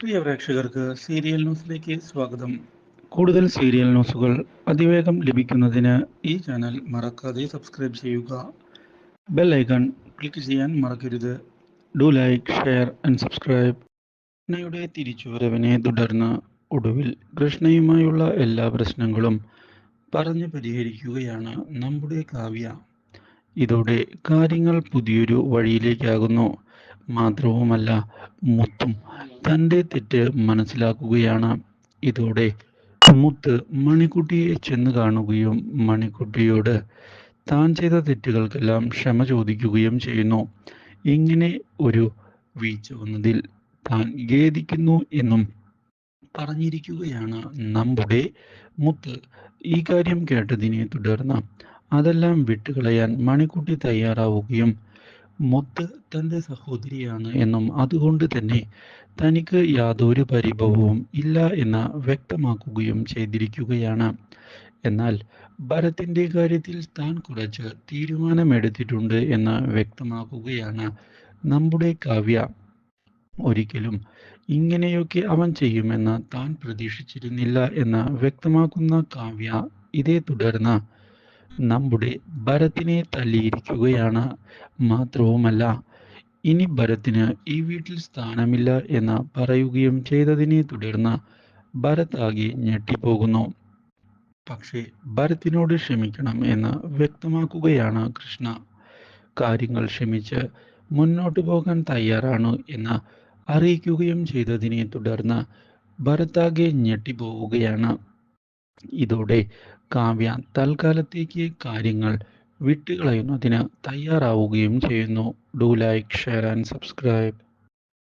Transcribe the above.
പ്രിയ പ്രേക്ഷകർക്ക് സീരിയൽ ന്യൂസിലേക്ക് സ്വാഗതം. കൂടുതൽ സീരിയൽ ന്യൂസുകൾ അതിവേഗം ലഭിക്കുന്നതിന് ഈ ചാനൽ മറക്കാതെ സബ്സ്ക്രൈബ് ചെയ്യുക. ബെൽ ഐക്കൺ ക്ലിക്ക് ചെയ്യാൻ മറക്കരുത്. Do like share and subscribe. കൃഷ്ണയുടെ തിരിച്ചുവരവിനെ തുടർന്ന് ഒടുവിൽ കൃഷ്ണയുമായുള്ള എല്ലാ പ്രശ്നങ്ങളും പറഞ്ഞു പരിഹരിക്കുകയാണ് നമ്മുടെ കാവ്യ. ഇതോടെ കാര്യങ്ങൾ പുതിയൊരു വഴിയിലേക്കാകുന്നു. മാത്രവുമല്ല മുത്തും തന്റെ തെറ്റ് മനസ്സിലാക്കുകയാണ്. ഇതോടെ മുത്ത് മണിക്കുട്ടിയെ ചെന്ന് കാണുകയും മണിക്കുട്ടിയോട് താൻ ചെയ്ത തെറ്റുകൾക്കെല്ലാം ക്ഷമ ചോദിക്കുകയും ചെയ്യുന്നു. ഇങ്ങനെ ഒരു വീഴ്ച വന്നതിൽ താൻ ഖേദിക്കുന്നു എന്നും പറഞ്ഞിരിക്കുകയാണ്. നമ്മുടെ മുത്ത് ഈ കാര്യം കേട്ടതിനെ തുടർന്ന് അതെല്ലാം വിട്ടുകളയാൻ മണിക്കുട്ടി തയ്യാറാവുകയും മുത്ത് തന്റെ സഹോദരിയാണ് എന്നും അതുകൊണ്ട് തന്നെ തനിക്ക് യാതൊരു പരിഭവവും ഇല്ല എന്ന് വ്യക്തമാക്കുകയും ചെയ്തിരിക്കുകയാണ്. എന്നാൽ ഭരത്തിന്റെ കാര്യത്തിൽ താൻ കുറച്ച് തീരുമാനമെടുത്തിട്ടുണ്ട് എന്ന് വ്യക്തമാക്കുകയാണ് നമ്മുടെ കാവ്യ. ഒരിക്കലും ഇങ്ങനെയൊക്കെ അവൻ ചെയ്യുമെന്ന് താൻ പ്രതീക്ഷിച്ചിരുന്നില്ല എന്ന് വ്യക്തമാക്കുന്ന കാവ്യ ഇതേ തുടർന്ന് നമ്മുടെ ഭരത്തിനെ തല്ലിയിരിക്കുകയാണ് മാത്രവുമല്ല ഇനി ഭരത്തിന് ഈ വീട്ടിൽ സ്ഥാനമില്ല എന്ന് പറയുകയും ചെയ്തതിനെ തുടർന്ന് ഭരത് ആകെ ഞെട്ടിപ്പോകുന്നു. പക്ഷേ ഭരത്തിനോട് ക്ഷമിക്കണം എന്ന് വ്യക്തമാക്കുകയാണ് കൃഷ്ണ. കാര്യങ്ങൾ ക്ഷമിച്ച് മുന്നോട്ട് പോകാൻ തയ്യാറാണ് എന്ന് അറിയിക്കുകയും ചെയ്തതിനെ തുടർന്ന് ഭരത്താകെ ഞെട്ടിപ്പോവുകയാണ്. ഇതോടെ കാവ്യ തൽക്കാലത്തേക്ക് കാര്യങ്ങൾ വിട്ടുകളയുന്നതിന് തയ്യാറാവുകയും ചെയ്യുന്നു. Do like share and subscribe